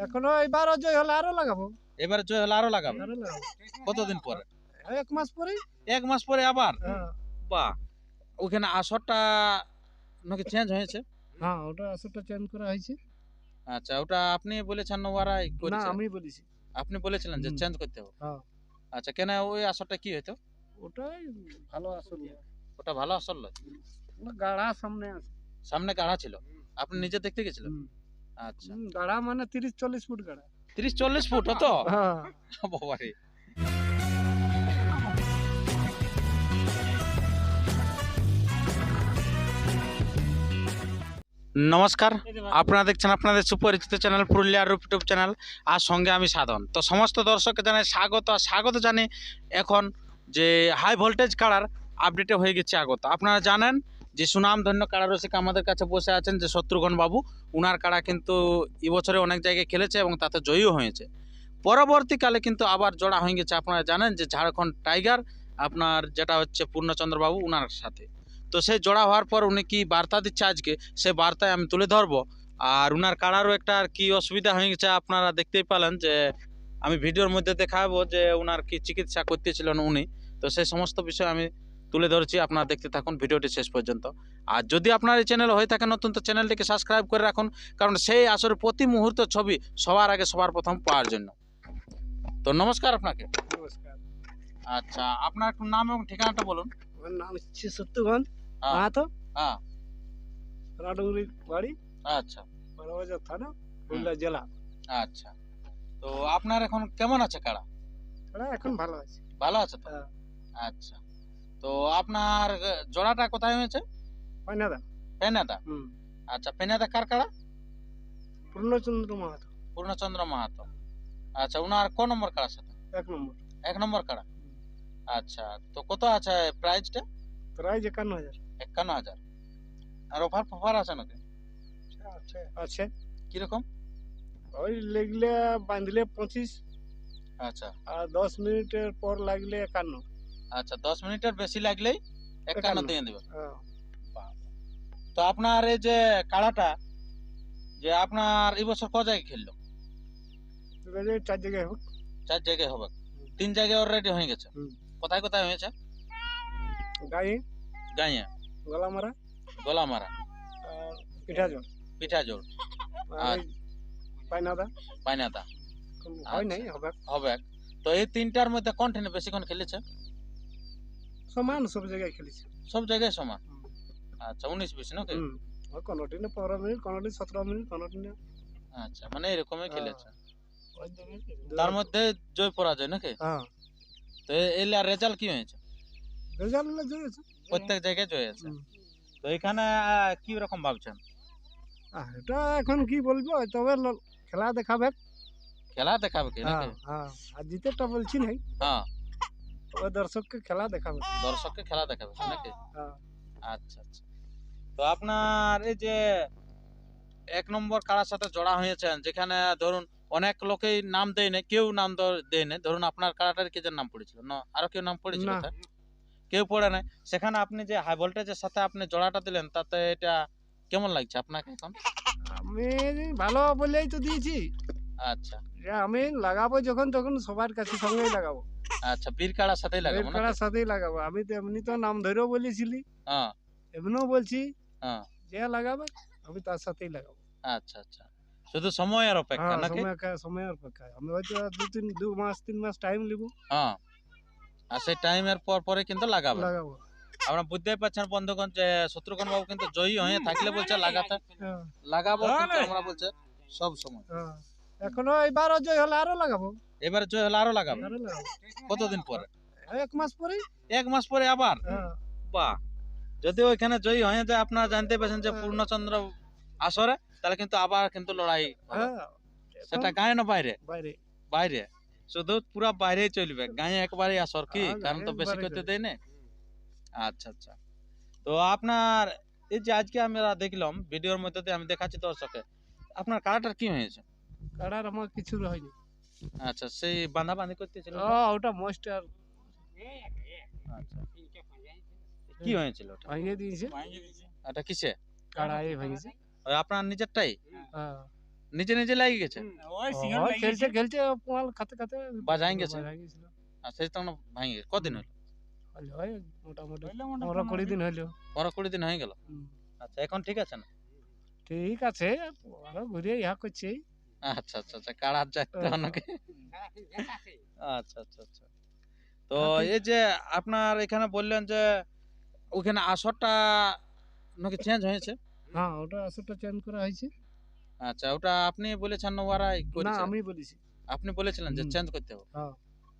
এখনও এই বারো জয় হলে আরও লাগাবো। এবারে জয় হলে আরও লাগাবো। কতদিন পরে? এক মাস পরে। এক মাস পরে আবার? হ্যাঁ। বাহ। ওখানে আসরটা নাকি চেঞ্জ হয়েছে? হ্যাঁ ওটা আসরটা চেঞ্জ করা হয়েছে। আচ্ছা ওটা আপনি বলেছেন ওরাই না আমি বলেছি। আপনি বলেছিলেন যে চেঞ্জ করতে হবে। হ্যাঁ। আচ্ছা কেন ওই আসরটা কি হইতো? ওটাই ভালো আসর ওটা ভালো আসর লয় না, গাড়া সামনে আছে। সামনে গাড়া ছিল। আপনি নিজে দেখতে গেছিলেন। আচ্ছা। গাড়া মানে তিরিশ চল্লিশ ফুট গাড়া। তিরিশ চল্লিশ ফুট হতো হ্যাঁ। বাবারে। নমস্কার। আপনারা দেখছেন আপনাদের সুপরিচিত চ্যানেল পুরুলিয়ার রূপ ইউটিউব চ্যানেল আর সঙ্গে আমি সাধন। তো সমস্ত দর্শককে জানাই স্বাগত আর স্বাগত জানি এখন যে হাই ভোল্টেজ কাড়ার আপডেটে হয়ে গেছে আগত। আপনারা জানেন যে সুনামধন্য কাড়া রসিক আমাদের কাছে বসে আছেন যে শত্রুঘ্ন বাবু উনার কাড়া কিন্তু এবছরে অনেক জায়গায় খেলেছে এবং তাতে জয়ীও হয়েছে। পরবর্তীকালে কিন্তু আবার জোড়া হয়ে গেছে। আপনারা জানেন যে ঝাড়খণ্ড টাইগার, আপনার যেটা হচ্ছে পূর্ণচন্দ্রবাবু উনার সাথে। তো সেই জোড়া হওয়ার পর উনি কি বার্তা দিচ্ছে আজকে? সে বার্তায় আমি তুলে ধরবো। আর উনার কাড়ারও একটা আর কি অসুবিধা হয়ে গেছে। আপনারা দেখতেই পেলেন যে আমি ভিডিওর মধ্যে দেখাবো যে উনার কি চিকিৎসা করতেছিলেন উনি। তো সেই সমস্ত বিষয় আমি তুলে ধরছি আপনারা দেখতে থাকুন ভিডিওটি শেষ পর্যন্ত। আর যদি আপনার এই চ্যানেল হয়ে থাকে নতুন তো চ্যানেলটিকে সাবস্ক্রাইব করে রাখুন কারণ সেই আসরে প্রতি মুহূর্ত ছবি সবার আগে সবার প্রথম পাওয়ার জন্য। তো নমস্কার আপনাকে। নমস্কার। আচ্ছা আপনার একটু নাম এবং ঠিকানাটা বলুন। আমার নাম হচ্ছে হ্যাঁ। মাহাতো। হ্যাঁ। রাডুগুড়ি বাড়ি আচ্ছা। বড়বাজার থানা পুরুলিয়া জেলা। আচ্ছা। তো আপনার এখন কেমন আছে কাড়া ওরা এখন ভালো আছে। ভালো আছে তো? হ্যাঁ। আচ্ছা। তো আপনার জোড়াটা কোথায় হয়েছে? হয় না দা পেনাদা হুম। আচ্ছা পেনাদা কার কাড়া পূর্ণচন্দ্র মাহাতো। পূর্ণচন্দ্র মাহাতো। আচ্ছা ওনার কোন নম্বর কাড়ার সাথে? এক নম্বর। এক নম্বর কাড়া আচ্ছা তো কত আছে প্রাইসটা প্রাইজ একান্ন হাজার। একান্ন হাজার। আর অফার ফফার আছে নাকি? আছে আছে। কীরকম? ওই লেগলে বাঁধলে পঁচিশ। আচ্ছা। আর দশ মিনিটের পর লাগলে একান্ন। আচ্ছা দশ মিনিটের বেশি লাগলেই একান্ন। দিয়ে দেবে। হ্যাঁ। তো আপনার এই যে কাড়াটা যে আপনার এই বছর ক জায়গায় খেললো? চার জায়গায় হোক। চার জায়গায় হবে। তিন জায়গায় অলরেডি হয়ে গেছে। কোথায় কোথায় হয়েছে? গাই গাইয়া গলামারা। গোলামারা। আর পিঠাজল পিঠাজোড়। আর পাইনাদা। পাইনাদা। হয় নাই আচ্ছা। হবে। হবে। তো এই তিনটার মধ্যে কোনখানে বেশিক্ষণ খেলেছে? সমান সব জায়গায় খেলেছি। সব জায়গায় সমান? আচ্ছা উনিশ বিশ নাকি? হুম। ওই কোনোটি না পনেরো মিনিট কোনোটি সতেরো মিনিট কোনোটি না আচ্ছা মানে এরকমই খেলেছে? তার মধ্যে জয় পরাজয় নাকি? হ্যাঁ। তো এলে আর রেজাল্ট কি হয়েছে? রেজাল্ট জয়েছে প্রত্যেক জায়গায় জয় আছে তো এখানে কি রকম ভাবছেন? এটা এখন কি বলব তবে খেলা দেখাবে। খেলা দেখাবে কি হ্যাঁ নাকি? হ্যাঁ। আর জিতেরটা বলছি নাই। হ্যাঁ। ওই দর্শককে খেলা দেখাবে। দর্শককে খেলা দেখাবে নাকি? হ্যাঁ। আচ্ছা আচ্ছা। তো আপনার এই যে এক নম্বর কারার সাথে জড়া হয়েছেন যেখানে ধরুন অনেক লোকেই নাম দেয় না কেউ নাম দেয় না ধরুন আপনার কারাটার কে নাম পড়েছিল? না আরও কেউ নাম পড়েছিল কেউ পড়ে নাই। সেখানে আপনি যে হাই ভোল্টেজের সাথে আপনি জোড়াটা দিলেন তাতে এটা কেমন লাগছে আপনাকে এখন? আমি ভালো বলেই তো দিয়েছি। আচ্ছা। আমি লাগাবো যখন তখন সবার কাছে সঙ্গেই লাগাবো। আচ্ছা বীর কাড়ার সাথেই লাগাবো খেলার সাথেই লাগাবো। আমি তো এমনি তো নাম ধরেও বলেছিলি। হ্যাঁ। এমনিও বলছি হ্যাঁ। যে লাগাবে আমি তার সাথেই লাগাবো। আচ্ছা আচ্ছা। শুধু সময়ের অপেক্ষা হ্যাঁ নাকি? সময় অপেক্ষায় আমি হয়তো দু তিন দু মাস তিন মাস টাইম নিব। হ্যাঁ। আর সেই টাইমের পর পরে কিন্তু লাগাবে। লাগাবো। আমরা বুঝতেই পারছেন বন্ধুগণ যে শত্রুঘ্ন বাবু কিন্তু জয়ী হয়ে। থাকলে বলছে লাগাতে। হ্যাঁ, লাগাবো কিন্তু আমরা বলছে সব সময়। হ্যাঁ। এখনও এই জয় হলে আরও লাগাবো। এবারে জয় হলে আরও লাগাবে? আরও লাগাবো। কতদিন পরে? এক মাস পরে। এক মাস পরে আবার? হ্যাঁ। বাহ। যদি ওইখানে জয়ী হয়ে যায় আপনারা জানতে পারছেন যে হ্যাঁ। পূর্ণচন্দ্র আসরে তাহলে কিন্তু আবার কিন্তু লড়াই হ্যাঁ। সেটা গায়ে না বাইরে? বাইরে। বাইরে? শুধু পুরা বাইরেই চলবে? গায়ে একবারই আসর কি? কারণ তো বেশি করতে দেয় না? আচ্ছা আচ্ছা। তো আপনার এই যে আজকে আমরা দেখলাম ভিডিওর মধ্যে আমি দেখাচ্ছি দর্শকে আপনার কারাটার কি হয়েছে? কাড়ার আমার কিছু হয়নি আচ্ছা সেই বাঁধা বাঁধি করতেছিল ও ওটা মাস্টার আচ্ছা। কি হয়েছিল ওটা? ভাঙিয়ে দিয়েছে। এটা কিসে? কাড়াই ভাঙিয়েছে। ওই আপনার নিজেরটাই? হ্যাঁ। নিজে নিজে লাগে গেছে? খেলছে খেলছে পোয়াল খাতে খাতে বাজাই গেছে? আর সেই তখন ভাঙে গেছে। কদিন হলো? হইল, ওই মোটামুটি পনেরো কুড়ি দিন হইল পনেরো কুড়ি দিন হয়ে গেল? আচ্ছা এখন ঠিক আছে না? ঠিক আছে আরও ঘুরে ইহা করছে। আচ্ছা আচ্ছা আচ্ছা। কাড়ার যাইতে হ্যাঁ। অনেকে আচ্ছা আচ্ছা আচ্ছা তো এই যে আপনার এখানে বললেন যে ওখানে আসরটা নাকি চেঞ্জ হয়েছে? হ্যাঁ ওটা আসরটা চেঞ্জ করা হয়েছে। আচ্ছা ওটা আপনি বলেছেন না ওরাই না করেছে? আমি বলেছি। আপনি বলেছিলেন যে চেঞ্জ করতে হবে। হ্যাঁ।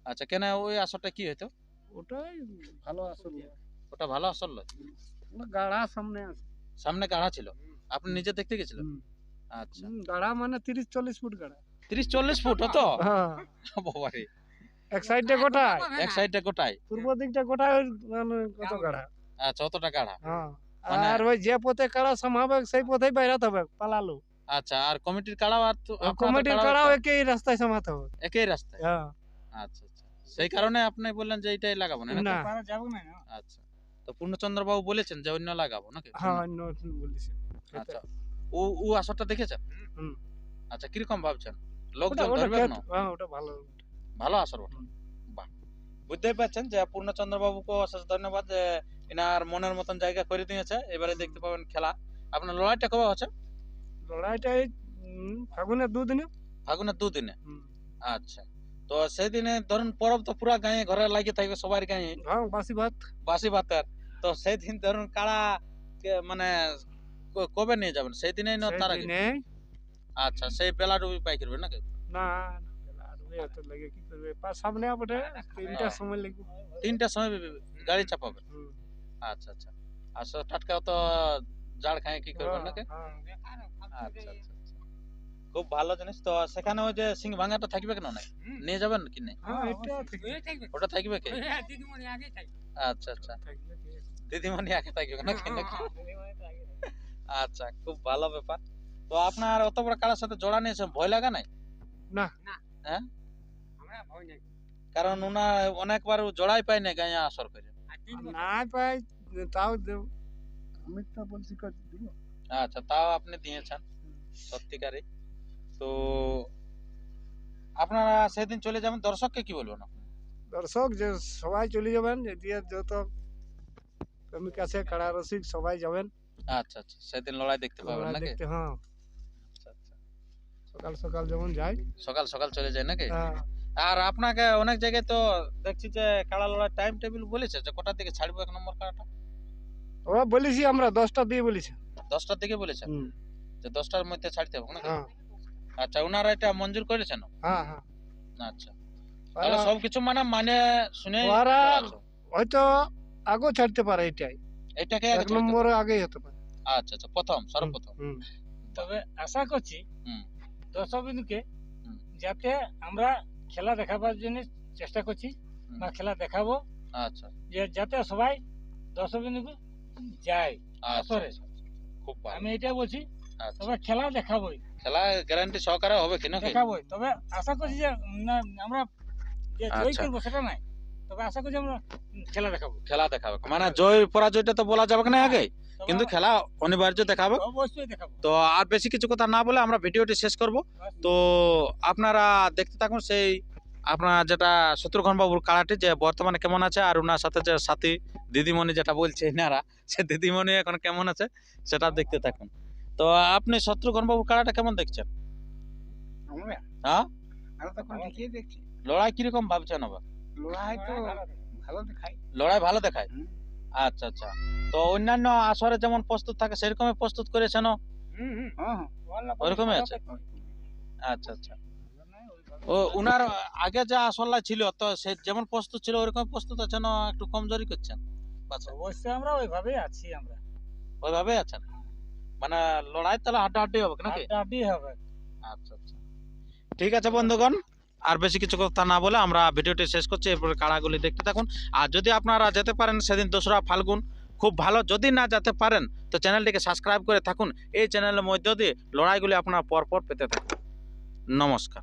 আচ্ছা কেন ওই আসরটা কি হইতো? ওটাই ভালো আসর ওটা ভালো আসর লয় গাড়া সামনে আছে সামনে গাড়া ছিল? আপনি নিজে দেখতে গেছিলেন। আচ্ছা। গাড়া মানে তিরিশ চল্লিশ ফুট গাড়া তিরিশ চল্লিশ ফুট হতো হ্যাঁ। বাবারে। এক গোটায়। এক পূর্ব দিকটা গোটায় মানে কত গাড়া আচ্ছা অতটা গাড়া হ্যাঁ। মানে- আর ওই যে পথে কাড়া সামাবে সেই পথেই বাইরাতে হবে পালালো। আচ্ছা আর কমিটির কাড়াও আর কমিটির কাড়াও একই রাস্তায় সামাতে হবে। একই রাস্তায়? হ্যাঁ। আচ্ছা আচ্ছা। সেই কারণে আপনি বললেন যে এইটাই লাগাবো না? না। পারা না না? আচ্ছা। তো পূর্ণচন্দ্র বাবু বলেছেন যে অন্য লাগাবো নাকি? হ্যাঁ অন্য বলিস আচ্ছা। ও ও আসরটা দেখেছেন? হুম। আচ্ছা কীরকম ভাবছেন? লোকজন ওটা ধরবে না? হ্যাঁ ওটা ভালো। ভালো আসর ওটা বাহ। বুঝতেই পারছেন যে পূর্ণচন্দ্র বাবুকে অশেষ ধন্যবাদ যে এনার মনের মতন জায়গা করে দিয়েছে। এবারে দেখতে পাবেন খেলা। আপনার লড়াইটা কবে হচ্ছে? লড়াইটা এই ফাগুনের দুদিনে। ফাগুনের দুদিনে। আচ্ছা। তো সেই দিনে ধরুন পরব তো পুরা গায়ে ঘরে লাগিয়ে থাকবে সবার গায়ে। হ্যাঁ বাসি ভাত। বাসি ভাতের। তো সেই দিন ধরুন কারা মানে কবে নিয়ে যাবেন? সেই দিনেই না তার আগে? সেদিনে আচ্ছা সেই বেলা ডুবি পাই করবে নাকি? না আর ওই এত লাগে কি করবে? পা সামনে বটে তিনটার সময় লাগবে। তিনটার সময় বে- বে- গাড়ি চাপাবে হুম। আচ্ছা আচ্ছা। আর সব টাটকা তো জাড় খায় কি করবেন নাকি? হ্যাঁ, আচ্ছা আচ্ছা আচ্ছা। খুব ভালো জিনিস তো। সেখানে ওই যে সিং ভাঙাটা থাকবে কেন না নিয়ে যাবেন কি নেই হ্যাঁ এটা ঠিক ওই থাকবে। ওটা থাকবে কি? হ্যাঁ, দিদিমণি আগেই থাকবে। আচ্ছা আচ্ছা। থাকবে কি? দিদিমণি আগে থাকবে নাকি নাকি? আচ্ছা খুব ভালো ব্যাপার। তো আপনার অত বড় কারার সাথে জোড়া নিয়েছে ভয় লাগা নাই? না। হ্যাঁ? আমরা ভয় নাই। কারণ ওনার অনেকবার জোড়াই পায় না গায়ে আসর করে। না পাই তাও দেব। আমি তো বলছি দিব? আচ্ছা তাও আপনি দিয়েছেন সত্যিকারই তো আপনারা সেদিন চলে যাবেন দর্শককে কি বলবেন? দর্শক যে সবাই চলে যাবেন যে দিয়ে যত প্রেমিক আছে কাড়া রসিক সবাই যাবেন। আচ্ছা আচ্ছা। সেদিন লড়াই দেখতে পাবেন নাকি? দেখতে হ্যাঁ। আচ্ছা আচ্ছা। সকাল সকাল যেমন যাই। সকাল সকাল চলে যায় নাকি? হ্যাঁ। আর আপনাকে অনেক জায়গায় তো দেখছি যে কাড়া লড়াই টাইম টেবিল বলেছে যে কটার দিকে ছাড়বো এক নম্বর কাড়াটা? ওরা বলেছি আমরা দশটা দিয়ে বলেছি। দশটার দিকে বলেছেন যে দশটার মধ্যে ছাড়তে হবে নাকি? হ্যাঁ। আচ্ছা ওনারা এটা মঞ্জুর করেছেন? হ্যাঁ হ্যাঁ। আচ্ছা। তাহলে সবকিছু মানে মানে শুনে ওরা- হয়তো আগেও ছাড়তে পারে এটাই। এটাকে এক নম্বর আগেই হতে পারে। আচ্ছা আচ্ছা প্রথম সর্বপ্রথম। তবে আশা করছি। দর্শক বিন্দুকে যাতে আমরা খেলা দেখাবার জন্য চেষ্টা করছি বা খেলা দেখাবো। আচ্ছা। যে যাতে সবাই দর্শক বিন্দুকে যায়। আচ্ছা। আসরে। খুব ভালো। আমি এটা বলছি আচ্ছা। তবে খেলা দেখাবোই। খেলা গ্যারান্টি সহকারে হবে কি নাকি দেখাবোই। তবে আশা করছি যে না, আমরা যে জয় আচ্ছা। করব সেটা নাই। তবে আশা করছি আমরা খেলা দেখাবো। খেলা দেখাবে। মানে জয় পরাজয়টা তো বলা যাবে না আগে। কিন্তু খেলা অনিবার্য দেখাবে। অবশ্যই দেখাবো। তো আর বেশি কিছু কথা না বলে আমরা ভিডিওটি শেষ করব। তো আপনারা দেখতে থাকুন সেই আপনার যেটা শত্রুঘ্ন বাবুর কাড়াটি যে বর্তমানে কেমন আছে আর ওনার সাথে যে সাথী দিদিমণি যেটা বলছে এনারা সে দিদিমণি এখন কেমন আছে সেটা দেখতে থাকুন। তো আপনি শত্রুঘ্ন বাবুর কাড়াটা কেমন দেখছেন? হ্যাঁ? লড়াই কীরকম ভাবছেন আবার? লড়াই তো ভালো দেখাই লড়াই ভালো দেখায়? আচ্ছা আচ্ছা। তো অন্যান্য আসরে যেমন প্রস্তুত থাকে সেরকমই প্রস্তুত করেছেন? হ্যাঁ ওরকমই আছে? আচ্ছা আচ্ছা। ও উনার আগে যে আসল্লা ছিল তো সে যেমন প্রস্তুত ছিল ওরকম প্রস্তুত আছে না একটু কমজোরি করছেন? আচ্ছা। অবশ্যই আমরা ওইভাবেই আছি আমরা। ওইভাবে আছেন? মানে লড়াই তাহলে হাড্ডাহাড্ডি হবে নাকি? আড্ডাআড্ডি হবে। আচ্ছা আচ্ছা। ঠিক আছে বন্ধুগণ। আর বেশি কিছু কথা না বলে আমরা ভিডিওটি শেষ করছি। এরপরে কাড়াগুলি দেখতে থাকুন। আর যদি আপনারা যেতে পারেন সেদিন দোসরা ফাল্গুন, খুব ভালো। যদি না যেতে পারেন, তো চ্যানেলটিকে সাবস্ক্রাইব করে থাকুন। এই চ্যানেলের মধ্যে দিয়ে লড়াইগুলি আপনারা পরপর পেতে থাকুন। নমস্কার।